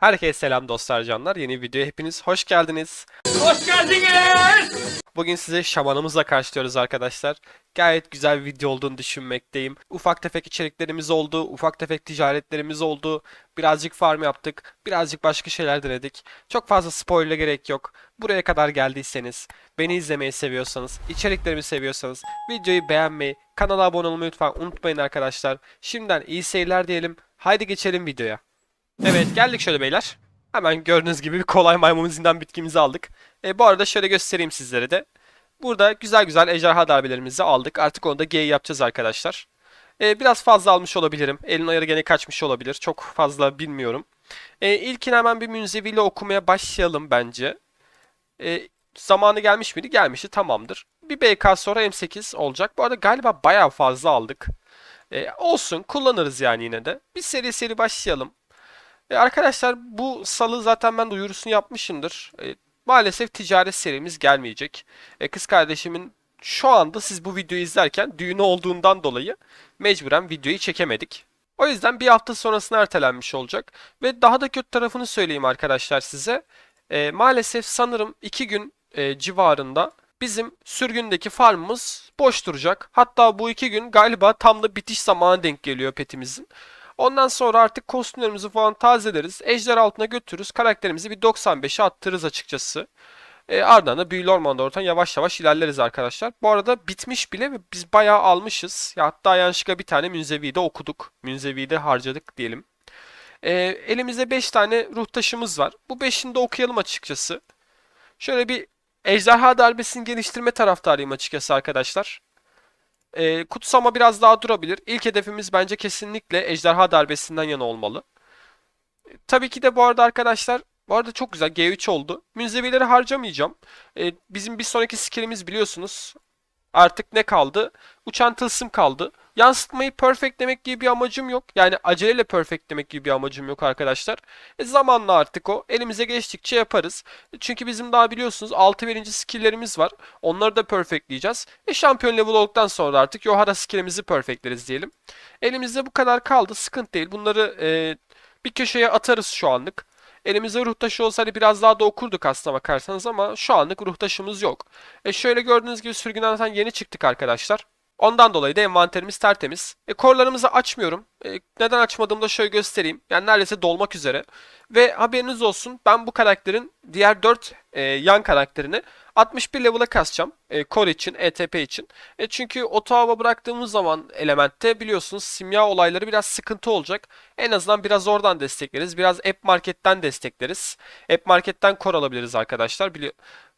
Herkese selam dostlar canlar. Yeni videoya hepiniz hoş geldiniz. Hoş geldiniz. Bugün size şamanımızla karşılıyoruz arkadaşlar. Gayet güzel bir video olduğunu düşünmekteyim. Ufak tefek içeriklerimiz oldu, ufak tefek ticaretlerimiz oldu. Birazcık farm yaptık, birazcık başka şeyler denedik. Çok fazla spoiler'a gerek yok. Buraya kadar geldiyseniz, beni izlemeyi seviyorsanız, içeriklerimi seviyorsanız videoyu beğenmeyi, kanala abone olmayı lütfen unutmayın arkadaşlar. Şimdiden iyi seyirler diyelim. Haydi geçelim videoya. Evet geldik şöyle beyler. Hemen gördüğünüz gibi bir kolay maymun zindan bitkimizi aldık. E, bu arada şöyle göstereyim sizlere de. Burada güzel güzel ejderha darbelerimizi aldık. Artık onu da G yapacağız arkadaşlar. E, biraz fazla almış olabilirim. Elin ayarı gene kaçmış olabilir. Çok fazla bilmiyorum. E, ilkin hemen bir münzeviyle okumaya başlayalım bence. E, zamanı gelmiş miydi? Gelmişti tamamdır. Bir BK sonra M8 olacak. Bu arada galiba bayağı fazla aldık. E, olsun kullanırız yani yine de. Bir seri seri başlayalım. E, arkadaşlar bu salı zaten ben duyurusunu yapmışımdır. E, maalesef ticaret serimiz gelmeyecek. E, kız kardeşimin şu anda siz bu videoyu izlerken düğünü olduğundan dolayı mecburen videoyu çekemedik. O yüzden bir hafta sonrasına ertelenmiş olacak. Ve daha da kötü tarafını söyleyeyim arkadaşlar size. E, maalesef sanırım 2 gün e, civarında bizim sürgündeki farmımız boş duracak. Hatta bu 2 gün galiba tam da bitiş zamanı denk geliyor petimizin. Ondan sonra artık kostümlerimizi falan tazeleriz. Ejder altına götürürüz. Karakterimizi bir 95'e attırırız açıkçası. E, ardından da büyülü ormanda oradan yavaş yavaş ilerleriz arkadaşlar. Bu arada bitmiş bile ve biz bayağı almışız. Ya hatta yanlışlıkla bir tane Münzevi'yi de okuduk. Münzevi'yi de harcadık diyelim. E, elimizde 5 tane ruh taşımız var. Bu 5'ini de okuyalım açıkçası. Şöyle bir ejderha darbesini geliştirme taraftarıyım açıkçası arkadaşlar. E, kutsama biraz daha durabilir. İlk hedefimiz bence kesinlikle ejderha darbesinden yana olmalı. E, tabii ki de bu arada arkadaşlar bu arada çok güzel G3 oldu. Münzevileri harcamayacağım. E, bizim bir sonraki skillimiz biliyorsunuz. Artık ne kaldı? Uçan tılsım kaldı. Yansıtmayı perfect demek gibi bir amacım yok. Yani aceleyle perfect demek gibi bir amacım yok arkadaşlar. E, zamanla artık o. Elimize geçtikçe yaparız. E, çünkü bizim daha biliyorsunuz 6 birinci skilllerimiz var. Onları da perfectleyeceğiz. E, şampiyon level olduktan sonra artık Yohara skillimizi perfectleriz diyelim. Elimizde bu kadar kaldı. Sıkıntı değil. Bunları e, bir köşeye atarız şu anlık. Elimizde ruh taşı olsaydı biraz daha da okurduk aslına bakarsanız ama şu anlık ruh taşımız yok. E şöyle gördüğünüz gibi sürgünden zaten yeni çıktık arkadaşlar. Ondan dolayı da envanterimiz tertemiz. E, korlarımızı açmıyorum. E, neden açmadığımı da şöyle göstereyim. Yani neredeyse dolmak üzere. Ve haberiniz olsun ben bu karakterin diğer 4 e, yan karakterini 61 level'a kasacağım. E, core için, ETP için. E, çünkü oto hava bıraktığımız zaman elementte biliyorsunuz simya olayları biraz sıkıntı olacak. En azından biraz oradan destekleriz. Biraz App Market'ten destekleriz. App Market'ten core alabiliriz arkadaşlar. Bili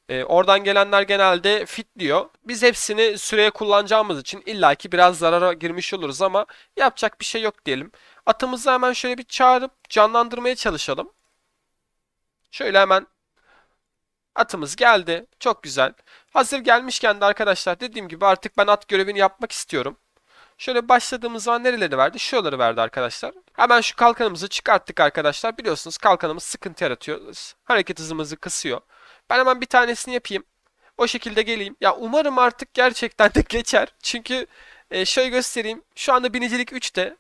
e, oradan gelenler genelde fit diyor. Biz hepsini süreye kullanacağımız için illaki biraz zarara girmiş oluruz ama yapacak bir şey yok diyelim. Atımızı hemen şöyle bir çağırıp canlandırmaya çalışalım. Şöyle hemen atımız geldi. Çok güzel. Hazır gelmişken de arkadaşlar dediğim gibi artık ben at görevini yapmak istiyorum. Şöyle başladığımız zaman nereleri verdi? Şuraları verdi arkadaşlar. Hemen şu kalkanımızı çıkarttık arkadaşlar. Biliyorsunuz kalkanımız sıkıntı yaratıyor. Hareket hızımızı kısıyor. Ben hemen bir tanesini yapayım. O şekilde geleyim. Ya umarım artık gerçekten de geçer. Çünkü e, şöyle göstereyim. Şu anda binicilik 3'te.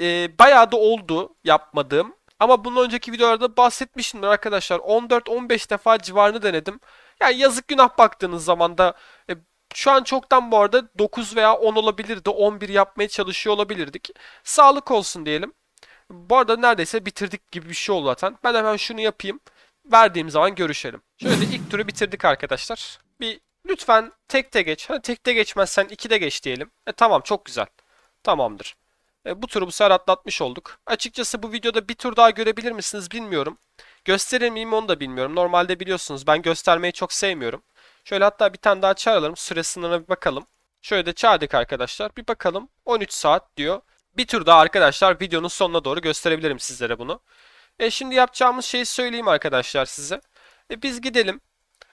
E, bayağı da oldu yapmadığım. Ama bunun önceki videolarda bahsetmişimdir arkadaşlar. 14-15 defa civarını denedim. Yani yazık günah baktığınız zaman da e, şu an çoktan bu arada 9 veya 10 olabilirdi. 11 yapmaya çalışıyor olabilirdik. Sağlık olsun diyelim. Bu arada neredeyse bitirdik gibi bir şey oldu zaten. Ben hemen şunu yapayım. Verdiğim zaman görüşelim. Şöyle ilk turu bitirdik arkadaşlar. Bir lütfen tekte geç. Hani tekte geçmezsen ikide geç diyelim. E tamam çok güzel. Tamamdır. E, bu turu bu sefer atlatmış olduk. Açıkçası bu videoda bir tur daha görebilir misiniz bilmiyorum. Gösterir miyim onu da bilmiyorum. Normalde biliyorsunuz ben göstermeyi çok sevmiyorum. Şöyle hatta bir tane daha çağıralım. Süre sınırına bir bakalım. Şöyle de çağırdık arkadaşlar. Bir bakalım. 13 saat diyor. Bir tur daha arkadaşlar videonun sonuna doğru gösterebilirim sizlere bunu. E şimdi yapacağımız şeyi söyleyeyim arkadaşlar size. E biz gidelim.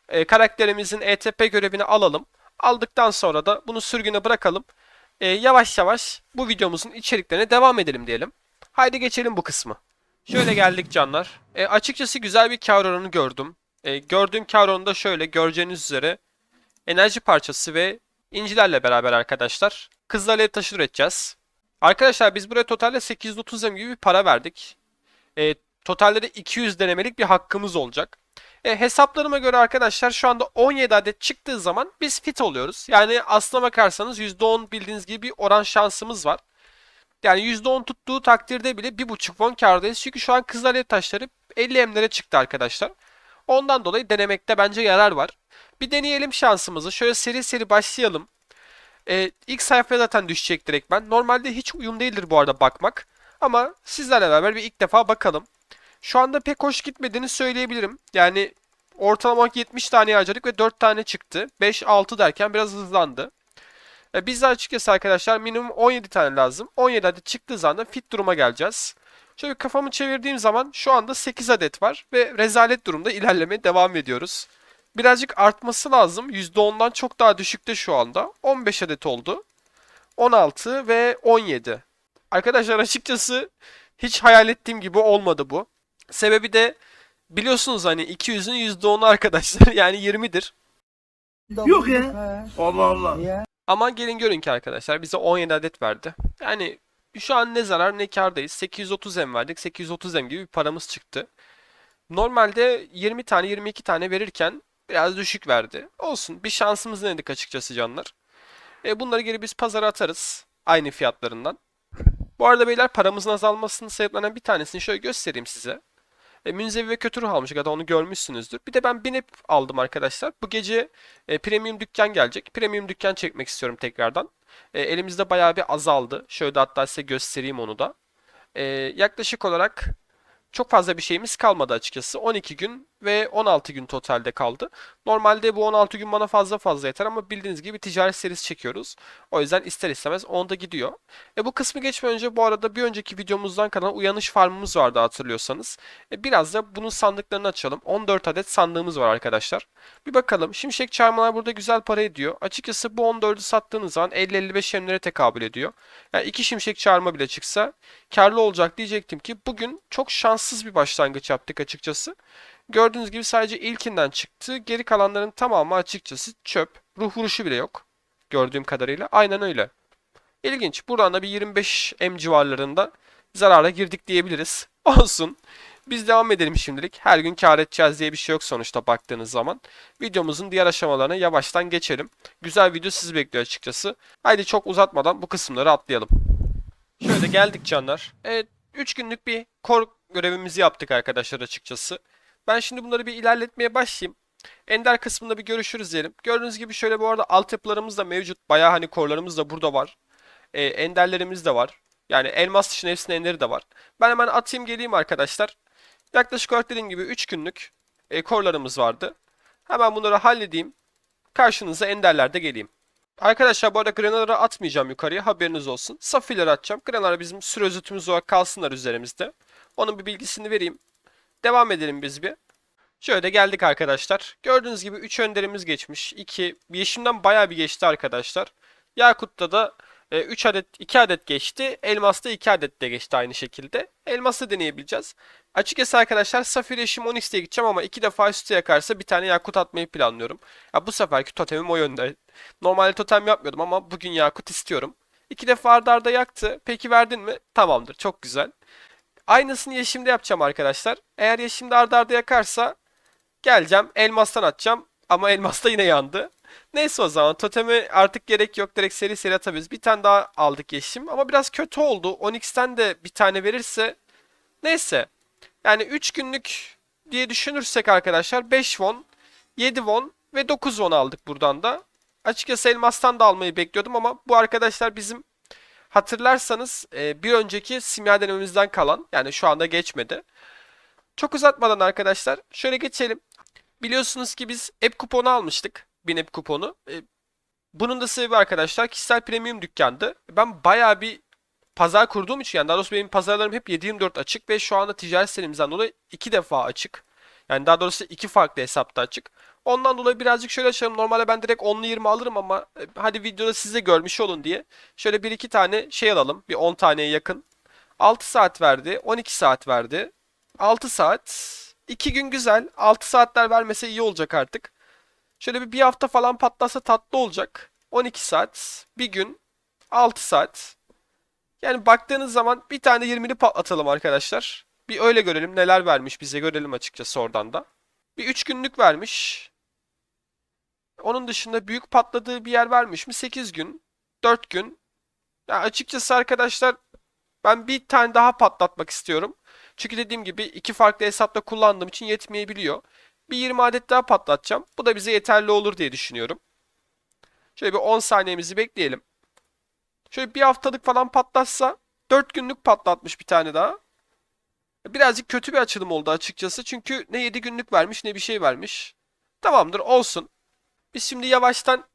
E, karakterimizin ETP görevini alalım. Aldıktan sonra da bunu sürgüne bırakalım. E, yavaş yavaş bu videomuzun içeriklerine devam edelim diyelim. Haydi geçelim bu kısmı. Şöyle geldik canlar. E, açıkçası güzel bir kar oranı gördüm. E, gördüğüm kar oranı da şöyle göreceğiniz üzere. Enerji parçası ve incilerle beraber arkadaşlar. Kızıl alev üreteceğiz. Arkadaşlar biz buraya totalde 830 em gibi bir para verdik. E, Totalde 200 denemelik bir hakkımız olacak. E, hesaplarıma göre arkadaşlar şu anda 17 adet çıktığı zaman biz fit oluyoruz. Yani aslına bakarsanız %10 bildiğiniz gibi bir oran şansımız var. Yani %10 tuttuğu takdirde bile 1.5 won kârdayız. Çünkü şu an kızıl alev taşları 50 emlere çıktı arkadaşlar. Ondan dolayı denemekte bence yarar var. Bir deneyelim şansımızı. Şöyle seri seri başlayalım. Ee, ilk sayfaya zaten düşecek direkt ben. Normalde hiç uyum değildir bu arada bakmak. Ama sizlerle beraber bir ilk defa bakalım. Şu anda pek hoş gitmediğini söyleyebilirim. Yani ortalama 70 tane harcadık ve 4 tane çıktı. 5-6 derken biraz hızlandı. E, biz de açıkçası arkadaşlar minimum 17 tane lazım. 17 adet çıktığı zaman fit duruma geleceğiz. Şöyle kafamı çevirdiğim zaman şu anda 8 adet var ve rezalet durumda ilerlemeye devam ediyoruz. Birazcık artması lazım. %10'dan çok daha düşükte şu anda. 15 adet oldu. 16 ve 17. Arkadaşlar açıkçası hiç hayal ettiğim gibi olmadı bu. Sebebi de biliyorsunuz hani 200'ün %10'u arkadaşlar yani 20'dir. Yok ya. Allah Allah. Ama gelin görün ki arkadaşlar bize 17 adet verdi. Yani şu an ne zarar ne kârdayız. 830 M verdik. 830 M gibi bir paramız çıktı. Normalde 20 tane 22 tane verirken biraz düşük verdi. Olsun bir şansımız denedik açıkçası canlar. E, bunları geri biz pazara atarız. Aynı fiyatlarından. Bu arada beyler paramızın azalmasının sebeplerinden bir tanesini şöyle göstereyim size. E, Münzevi ve kötü ruh almıştık. Hatta onu görmüşsünüzdür. Bir de ben binip aldım arkadaşlar. Bu gece e, premium dükkan gelecek. Premium dükkan çekmek istiyorum tekrardan. E, elimizde bayağı bir azaldı. Şöyle hatta size göstereyim onu da. E, yaklaşık olarak çok fazla bir şeyimiz kalmadı açıkçası. 12 gün ve 16 gün totalde kaldı. Normalde bu 16 gün bana fazla fazla yeter ama bildiğiniz gibi ticaret serisi çekiyoruz. O yüzden ister istemez onda gidiyor. E bu kısmı geçmeden önce bu arada bir önceki videomuzdan kalan uyanış farmımız vardı hatırlıyorsanız. E biraz da bunun sandıklarını açalım. 14 adet sandığımız var arkadaşlar. Bir bakalım. Şimşek çarmılar burada güzel para ediyor. Açıkçası bu 14'ü sattığınız zaman 50-55 yemlere tekabül ediyor. Yani iki şimşek çarmı bile çıksa karlı olacak diyecektim ki bugün çok şanssız bir başlangıç yaptık açıkçası. Gördüğünüz gibi sadece ilkinden çıktı. Geri kalanların tamamı açıkçası çöp. Ruh vuruşu bile yok. Gördüğüm kadarıyla. Aynen öyle. İlginç. Buradan da bir 25 M civarlarında zarara girdik diyebiliriz. Olsun. Biz devam edelim şimdilik. Her gün kar edeceğiz diye bir şey yok sonuçta baktığınız zaman. Videomuzun diğer aşamalarına yavaştan geçelim. Güzel video sizi bekliyor açıkçası. Haydi çok uzatmadan bu kısımları atlayalım. Şöyle geldik canlar. Evet 3 günlük bir kor görevimizi yaptık arkadaşlar açıkçası. Ben şimdi bunları bir ilerletmeye başlayayım. Ender kısmında bir görüşürüz diyelim. Gördüğünüz gibi şöyle bu arada altyapılarımız da mevcut. Bayağı hani korlarımız da burada var. Ee, enderlerimiz de var. Yani elmas dışında hepsinin enderi de var. Ben hemen atayım geleyim arkadaşlar. Yaklaşık olarak dediğim gibi 3 günlük e, korlarımız vardı. Hemen bunları halledeyim. Karşınıza enderlerde geleyim. Arkadaşlar bu arada granaları atmayacağım yukarıya haberiniz olsun. Safirleri atacağım. Granalar bizim süre özütümüz olarak kalsınlar üzerimizde. Onun bir bilgisini vereyim. Devam edelim biz bir. Şöyle geldik arkadaşlar. Gördüğünüz gibi 3 önderimiz geçmiş. 2 yeşimden bayağı bir geçti arkadaşlar. Yakut'ta da 3 adet 2 adet geçti. Elmas'ta 2 adet de geçti aynı şekilde. Elmas'ta deneyebileceğiz. Açıkçası arkadaşlar Safir Yeşim Onyx'te gideceğim ama 2 defa üstü yakarsa bir tane Yakut atmayı planlıyorum. Ya bu seferki totemim o yönde. Normalde totem yapmıyordum ama bugün Yakut istiyorum. 2 defa arda arda yaktı. Peki verdin mi? Tamamdır. Çok güzel. Aynısını Yeşim'de yapacağım arkadaşlar. Eğer Yeşim'de arda arda yakarsa geleceğim elmastan atacağım. Ama elmasta yine yandı. Neyse o zaman totemi artık gerek yok. Direkt seri seri atabiliriz. Bir tane daha aldık Yeşim. Ama biraz kötü oldu. Onyx'ten de bir tane verirse. Neyse. Yani 3 günlük diye düşünürsek arkadaşlar 5 won, 7 won ve 9 won aldık buradan da. Açıkçası elmastan da almayı bekliyordum ama bu arkadaşlar bizim hatırlarsanız e, bir önceki simya denememizden kalan yani şu anda geçmedi. Çok uzatmadan arkadaşlar şöyle geçelim. Biliyorsunuz ki biz app kuponu almıştık. 1000 app kuponu. E, bunun da sebebi arkadaşlar kişisel premium dükkandı. Ben bayağı bir pazar kurduğum için yani daha doğrusu benim pazarlarım hep 7/24 açık ve şu anda ticaret sitemizden dolayı iki defa açık. Yani daha doğrusu iki farklı hesapta açık. Ondan dolayı birazcık şöyle açalım. Normalde ben direkt 10'lu 20 alırım ama e, hadi videoda size görmüş olun diye. Şöyle 1-2 tane şey alalım. Bir 10 taneye yakın. 6 saat verdi. 12 saat verdi. 6 saat. 2 gün güzel. 6 saatler vermese iyi olacak artık. Şöyle bir, bir hafta falan patlasa tatlı olacak. 12 saat. Bir gün. 6 saat. Yani baktığınız zaman bir tane 20'li patlatalım arkadaşlar. Bir öyle görelim neler vermiş bize görelim açıkçası oradan da. Bir 3 günlük vermiş. Onun dışında büyük patladığı bir yer vermiş mi? 8 gün, 4 gün. Ya açıkçası arkadaşlar ben bir tane daha patlatmak istiyorum. Çünkü dediğim gibi iki farklı hesapta kullandığım için yetmeyebiliyor. Bir 20 adet daha patlatacağım. Bu da bize yeterli olur diye düşünüyorum. Şöyle bir 10 saniyemizi bekleyelim. Şöyle bir haftalık falan patlatsa 4 günlük patlatmış bir tane daha. Birazcık kötü bir açılım oldu açıkçası. Çünkü ne 7 günlük vermiş ne bir şey vermiş. Tamamdır olsun. Biz şimdi yavaştan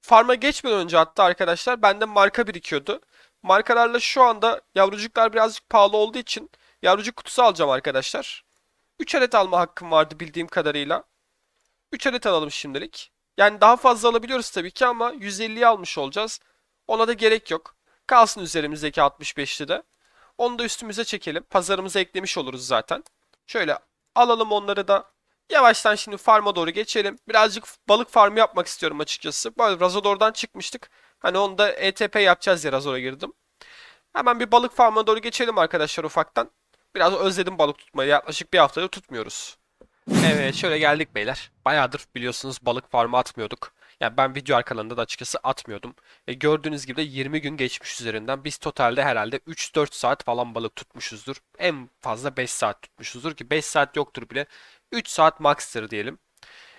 farma geçmeden önce hatta arkadaşlar bende marka birikiyordu. Markalarla şu anda yavrucuklar birazcık pahalı olduğu için yavrucuk kutusu alacağım arkadaşlar. 3 adet alma hakkım vardı bildiğim kadarıyla. 3 adet alalım şimdilik. Yani daha fazla alabiliyoruz tabii ki ama 150'yi almış olacağız. Ona da gerek yok. Kalsın üzerimizdeki 65'li de. Onu da üstümüze çekelim. Pazarımıza eklemiş oluruz zaten. Şöyle alalım onları da. Yavaştan şimdi farma doğru geçelim. Birazcık balık farmı yapmak istiyorum açıkçası. Böyle Razodor'dan çıkmıştık. Hani onu da ETP yapacağız diye Razor'a girdim. Hemen bir balık farmına doğru geçelim arkadaşlar ufaktan. Biraz özledim balık tutmayı. Yaklaşık bir haftadır tutmuyoruz. Evet şöyle geldik beyler. Bayağıdır biliyorsunuz balık farmı atmıyorduk. Yani ben video arkalarında da açıkçası atmıyordum. E, gördüğünüz gibi de 20 gün geçmiş üzerinden. Biz totalde herhalde 3-4 saat falan balık tutmuşuzdur. En fazla 5 saat tutmuşuzdur ki 5 saat yoktur bile. 3 saat max'tır diyelim.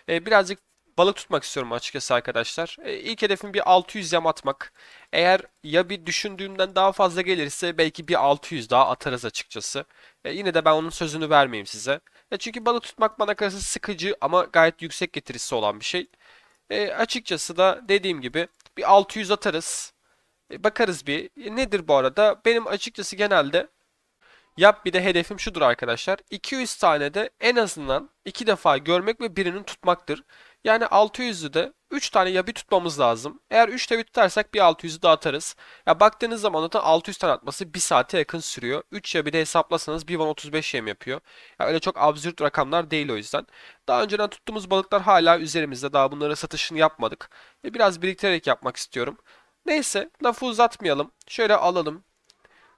E, birazcık balık tutmak istiyorum açıkçası arkadaşlar. E, ilk hedefim bir 600 yam atmak. Eğer ya bir düşündüğümden daha fazla gelirse belki bir 600 daha atarız açıkçası. E, yine de ben onun sözünü vermeyeyim size. E, çünkü balık tutmak bana kalırsa sıkıcı ama gayet yüksek getirisi olan bir şey. Açıkçası da dediğim gibi bir 600 atarız. Bakarız bir. Nedir bu arada? Benim açıkçası genelde yap bir de hedefim şudur arkadaşlar. 200 tane de en azından 2 defa görmek ve birinin tutmaktır. Yani 600'ü de 3 tane yabi tutmamız lazım. Eğer 3 yabi tutarsak bir 600'ü de atarız. Ya baktığınız zaman zaten 600 tane atması 1 saate yakın sürüyor. 3 yabi de hesaplasanız 1 van 35 yem yapıyor. Ya öyle çok absürt rakamlar değil o yüzden. Daha önceden tuttuğumuz balıklar hala üzerimizde. Daha bunları satışını yapmadık. Ve biraz biriktirerek yapmak istiyorum. Neyse lafı uzatmayalım. Şöyle alalım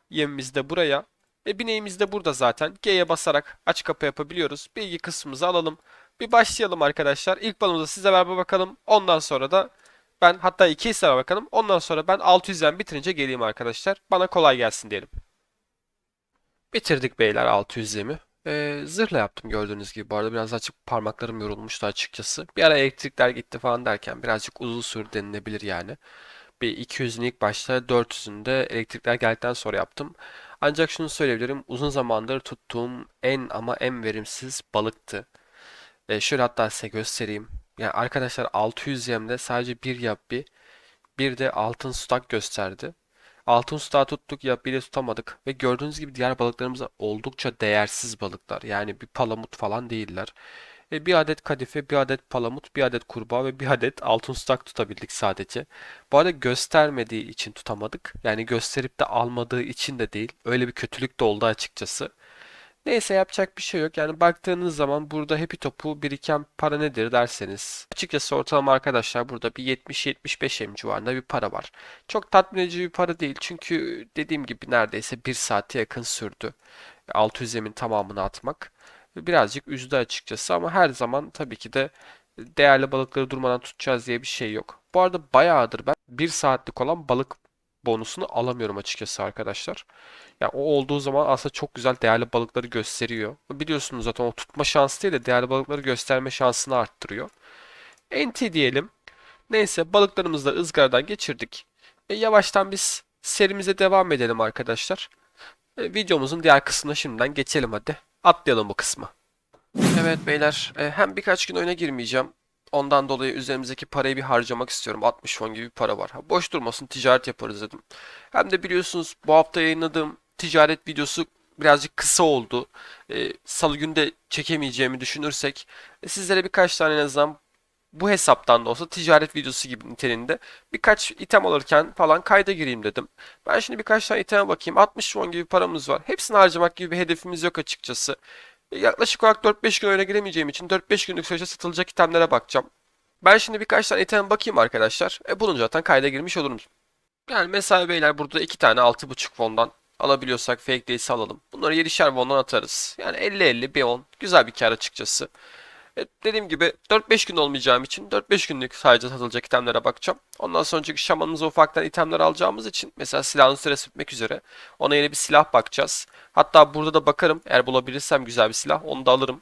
yemimizi de buraya. E bineğimiz de burada zaten. G'ye basarak aç kapı yapabiliyoruz. Bilgi kısmımızı alalım. Bir başlayalım arkadaşlar. İlk balonumuza size beraber bakalım. Ondan sonra da ben hatta iki size bakalım. Ondan sonra ben 600'den bitirince geleyim arkadaşlar. Bana kolay gelsin diyelim. Bitirdik beyler 600'imi. Ee, zırhla yaptım gördüğünüz gibi. Bu arada biraz açık parmaklarım yorulmuştu açıkçası. Bir ara elektrikler gitti falan derken birazcık uzun sürdü denilebilir yani. Bir 200'ün ilk başta 400'ün de elektrikler geldikten sonra yaptım. Ancak şunu söyleyebilirim. Uzun zamandır tuttuğum en ama en verimsiz balıktı. E, şöyle hatta size göstereyim. Yani arkadaşlar 600 yemde sadece bir yapbi bir de altın stak gösterdi. Altın stağı tuttuk yapbiyle tutamadık ve gördüğünüz gibi diğer balıklarımız oldukça değersiz balıklar. Yani bir palamut falan değiller. E, bir adet kadife, bir adet palamut, bir adet kurbağa ve bir adet altın stak tutabildik sadece. Bu arada göstermediği için tutamadık. Yani gösterip de almadığı için de değil. Öyle bir kötülük de oldu açıkçası. Neyse yapacak bir şey yok. Yani baktığınız zaman burada Happy Top'u biriken para nedir derseniz. Açıkçası ortalama arkadaşlar burada bir 70-75 M civarında bir para var. Çok tatmin edici bir para değil. Çünkü dediğim gibi neredeyse bir saate yakın sürdü. 600 M'in tamamını atmak. Birazcık üzdü açıkçası ama her zaman tabii ki de değerli balıkları durmadan tutacağız diye bir şey yok. Bu arada bayağıdır ben bir saatlik olan balık bonusunu alamıyorum açıkçası arkadaşlar. Yani o olduğu zaman aslında çok güzel değerli balıkları gösteriyor. Biliyorsunuz zaten o tutma şansı değil de değerli balıkları gösterme şansını arttırıyor. NT diyelim. Neyse balıklarımızı da ızgaradan geçirdik. E, yavaştan biz serimize devam edelim arkadaşlar. E, videomuzun diğer kısmına şimdiden geçelim hadi. Atlayalım bu kısmı. Evet beyler e, hem birkaç gün oyuna girmeyeceğim. Ondan dolayı üzerimizdeki parayı bir harcamak istiyorum. 60 fon gibi bir para var. Ha, boş durmasın ticaret yaparız dedim. Hem de biliyorsunuz bu hafta yayınladığım ticaret videosu birazcık kısa oldu. Ee, Salı günü de çekemeyeceğimi düşünürsek e, sizlere birkaç tane en azından bu hesaptan da olsa ticaret videosu gibi niteliğinde birkaç item alırken falan kayda gireyim dedim. Ben şimdi birkaç tane iteme bakayım. 60 won gibi paramız var. Hepsini harcamak gibi bir hedefimiz yok açıkçası. E, Yaklaşık olarak 4-5 gün oyuna giremeyeceğim için 4-5 günlük süreçte satılacak itemlere bakacağım. Ben şimdi birkaç tane item bakayım arkadaşlar. E bulunca zaten kayda girmiş olurum. Yani mesela beyler burada iki tane 6.5 fondan Alabiliyorsak fake değilse alalım. Bunları 7'şer won'dan atarız. Yani 50-50 bir 10. Güzel bir kar açıkçası. E, dediğim gibi 4-5 gün olmayacağım için 4-5 günlük sadece satılacak itemlere bakacağım. Ondan sonraki şamanımıza ufaktan itemler alacağımız için mesela silahın süresi bitmek üzere ona yeni bir silah bakacağız. Hatta burada da bakarım eğer bulabilirsem güzel bir silah onu da alırım.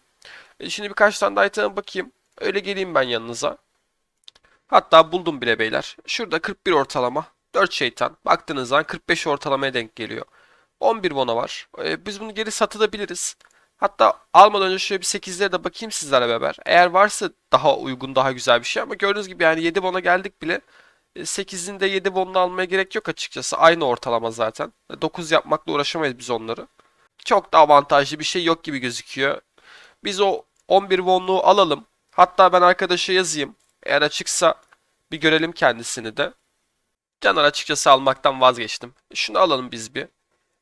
E, şimdi birkaç tane daha iteme bakayım. Öyle geleyim ben yanınıza. Hatta buldum bile beyler. Şurada 41 ortalama. 4 şeytan. Baktığınız zaman 45 ortalamaya denk geliyor. 11 bona var. E, biz bunu geri satabiliriz. Hatta almadan önce şöyle bir 8'lere de bakayım sizlerle beraber. Eğer varsa daha uygun, daha güzel bir şey ama gördüğünüz gibi yani 7 bona geldik bile. E, 8'in de 7 bonunu almaya gerek yok açıkçası. Aynı ortalama zaten. E, 9 yapmakla uğraşamayız biz onları. Çok da avantajlı bir şey yok gibi gözüküyor. Biz o 11 wonluğu alalım. Hatta ben arkadaşa yazayım. Eğer açıksa bir görelim kendisini de. Caner açıkçası almaktan vazgeçtim. Şunu alalım biz bir.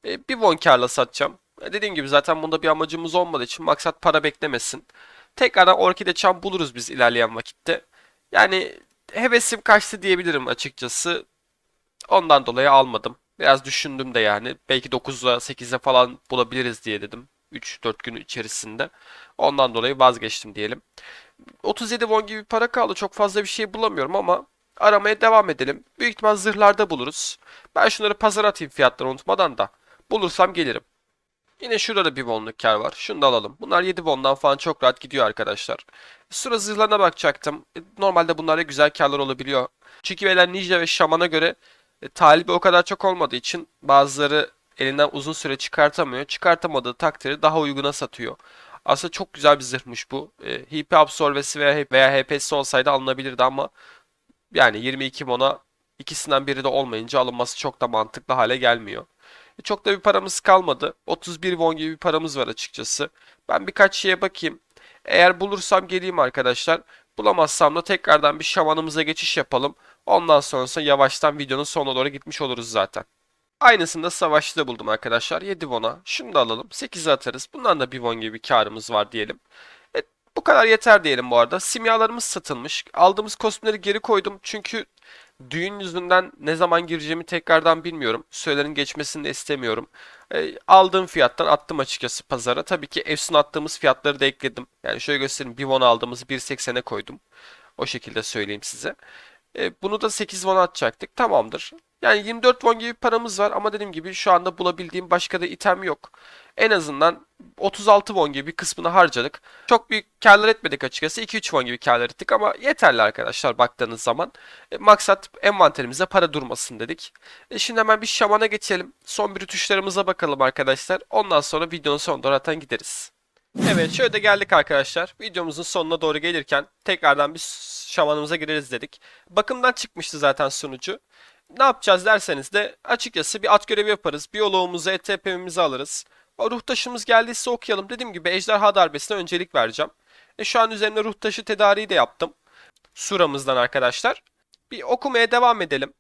E, bir won karla satacağım. Dediğim gibi zaten bunda bir amacımız olmadığı için maksat para beklemesin. Tekrardan orkide çam buluruz biz ilerleyen vakitte. Yani hevesim kaçtı diyebilirim açıkçası. Ondan dolayı almadım. Biraz düşündüm de yani. Belki 9'a 8'e falan bulabiliriz diye dedim. 3-4 gün içerisinde. Ondan dolayı vazgeçtim diyelim. 37 won gibi para kaldı. Çok fazla bir şey bulamıyorum ama aramaya devam edelim. Büyük ihtimal zırhlarda buluruz. Ben şunları pazara atayım fiyatları unutmadan da. Bulursam gelirim. Yine şurada da bir wonluk kar var. Şunu da alalım. Bunlar 7 wondan falan çok rahat gidiyor arkadaşlar. Sıra zırhlarına bakacaktım. E, Normalde bunlarda güzel karlar olabiliyor. Çünkü beyler ninja ve şamana göre e, talibi o kadar çok olmadığı için bazıları elinden uzun süre çıkartamıyor. Çıkartamadığı takdirde daha uyguna satıyor. Aslında çok güzel bir zırhmış bu. E, HP absorbesi veya, veya HP'si olsaydı alınabilirdi ama yani 22 mona ikisinden biri de olmayınca alınması çok da mantıklı hale gelmiyor. Çok da bir paramız kalmadı. 31 won gibi bir paramız var açıkçası. Ben birkaç şeye bakayım. Eğer bulursam geleyim arkadaşlar. Bulamazsam da tekrardan bir şamanımıza geçiş yapalım. Ondan sonrasında yavaştan videonun sonuna doğru gitmiş oluruz zaten. Aynısını da savaşçıda buldum arkadaşlar. 7 won'a. Şunu da alalım. 8'e atarız. Bundan da 1 won gibi bir karımız var diyelim. E, bu kadar yeter diyelim bu arada. Simyalarımız satılmış. Aldığımız kostümleri geri koydum. Çünkü düğün yüzünden ne zaman gireceğimi tekrardan bilmiyorum. Sürelerin geçmesini de istemiyorum. E, aldığım fiyattan attım açıkçası pazara. Tabii ki Efsun attığımız fiyatları da ekledim. Yani şöyle göstereyim. 1 won aldığımızı 1.80'e koydum. O şekilde söyleyeyim size. E, bunu da 8 won atacaktık. Tamamdır. Yani 24 won gibi paramız var ama dediğim gibi şu anda bulabildiğim başka da item yok. En azından 36 won gibi bir kısmını harcadık. Çok büyük karlar etmedik açıkçası. 2-3 won gibi karlar ettik ama yeterli arkadaşlar baktığınız zaman. E, maksat envanterimizde para durmasın dedik. E, şimdi hemen bir şamana geçelim. Son bir tuşlarımıza bakalım arkadaşlar. Ondan sonra videonun sonuna doğru zaten gideriz. Evet şöyle de geldik arkadaşlar. Videomuzun sonuna doğru gelirken tekrardan bir şamanımıza gireriz dedik. Bakımdan çıkmıştı zaten sunucu. Ne yapacağız derseniz de açıkçası bir at görevi yaparız. Biyoloğumuzu, ETP'mizi alırız. Ruh taşımız geldiyse okuyalım. Dediğim gibi ejderha darbesine öncelik vereceğim. E şu an üzerine ruh taşı tedariği de yaptım. Suramızdan arkadaşlar. Bir okumaya devam edelim.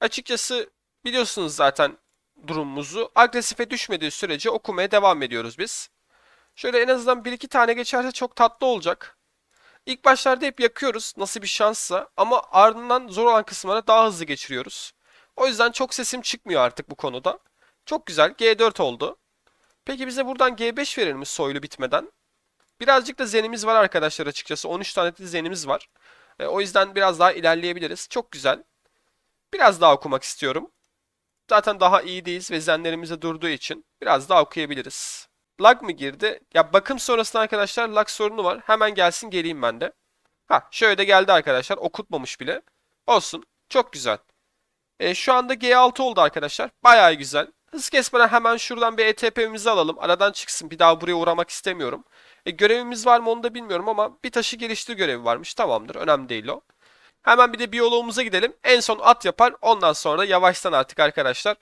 Açıkçası biliyorsunuz zaten durumumuzu. Agresife düşmediği sürece okumaya devam ediyoruz biz. Şöyle en azından bir iki tane geçerse çok tatlı olacak. İlk başlarda hep yakıyoruz nasıl bir şanssa ama ardından zor olan kısımlara daha hızlı geçiriyoruz. O yüzden çok sesim çıkmıyor artık bu konuda. Çok güzel G4 oldu. Peki bize buradan G5 verir mi soylu bitmeden? Birazcık da zenimiz var arkadaşlar açıkçası. 13 tane de zenimiz var. E, o yüzden biraz daha ilerleyebiliriz. Çok güzel. Biraz daha okumak istiyorum. Zaten daha iyi değiliz ve zenlerimize durduğu için biraz daha okuyabiliriz. Lag mı girdi? Ya bakım sonrasında arkadaşlar lag sorunu var. Hemen gelsin geleyim ben de. Ha şöyle de geldi arkadaşlar. Okutmamış bile. Olsun. Çok güzel. E, şu anda G6 oldu arkadaşlar. Bayağı güzel. Hız kesmeden hemen şuradan bir ETP'mizi alalım. Aradan çıksın. Bir daha buraya uğramak istemiyorum. E, görevimiz var mı onu da bilmiyorum ama bir taşı geliştir görevi varmış. Tamamdır. Önemli değil o. Hemen bir de biyoloğumuza gidelim. En son at yapar. Ondan sonra yavaştan artık arkadaşlar.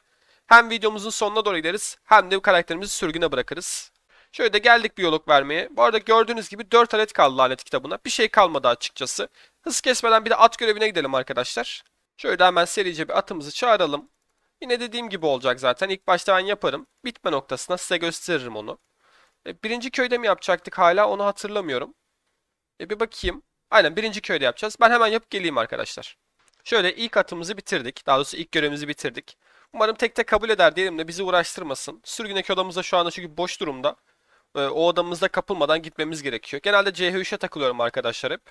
Hem videomuzun sonuna doğru gideriz hem de bu karakterimizi sürgüne bırakırız. Şöyle de geldik biyolog vermeye. Bu arada gördüğünüz gibi 4 adet kaldı lanet kitabına. Bir şey kalmadı açıkçası. Hız kesmeden bir de at görevine gidelim arkadaşlar. Şöyle de hemen serice bir atımızı çağıralım. Yine dediğim gibi olacak zaten. İlk başta ben yaparım. Bitme noktasına size gösteririm onu. E, birinci köyde mi yapacaktık hala onu hatırlamıyorum. E, bir bakayım. Aynen birinci köyde yapacağız. Ben hemen yapıp geleyim arkadaşlar. Şöyle ilk atımızı bitirdik. Daha doğrusu ilk görevimizi bitirdik. Umarım tek tek kabul eder diyelim de bizi uğraştırmasın. Sürgündeki odamızda şu anda çünkü boş durumda. Ee, o odamızda kapılmadan gitmemiz gerekiyor. Genelde CH3'e takılıyorum arkadaşlar hep.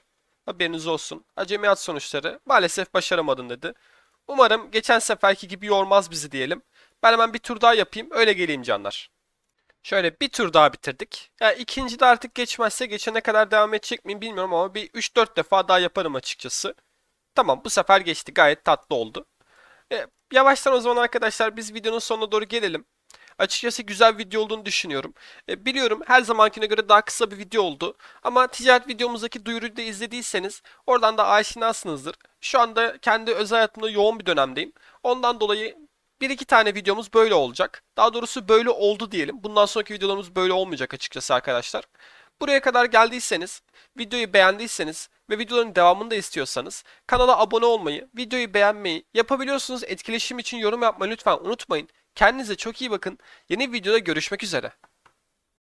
Haberiniz olsun. Acemiyat sonuçları maalesef başaramadın dedi. Umarım geçen seferki gibi yormaz bizi diyelim. Ben hemen bir tur daha yapayım öyle geleyim canlar. Şöyle bir tur daha bitirdik. Ya ikinci de artık geçmezse geçene kadar devam edecek miyim bilmiyorum ama bir 3-4 defa daha yaparım açıkçası. Tamam bu sefer geçti gayet tatlı oldu. E, yavaştan o zaman arkadaşlar biz videonun sonuna doğru gelelim. Açıkçası güzel bir video olduğunu düşünüyorum. E, biliyorum her zamankine göre daha kısa bir video oldu. Ama ticaret videomuzdaki duyuruyu da izlediyseniz oradan da aşinasınızdır. Şu anda kendi özel hayatımda yoğun bir dönemdeyim. Ondan dolayı bir iki tane videomuz böyle olacak. Daha doğrusu böyle oldu diyelim. Bundan sonraki videolarımız böyle olmayacak açıkçası arkadaşlar. Buraya kadar geldiyseniz, videoyu beğendiyseniz ve videoların devamını da istiyorsanız kanala abone olmayı, videoyu beğenmeyi, yapabiliyorsunuz etkileşim için yorum yapmayı lütfen unutmayın. Kendinize çok iyi bakın. Yeni videoda görüşmek üzere.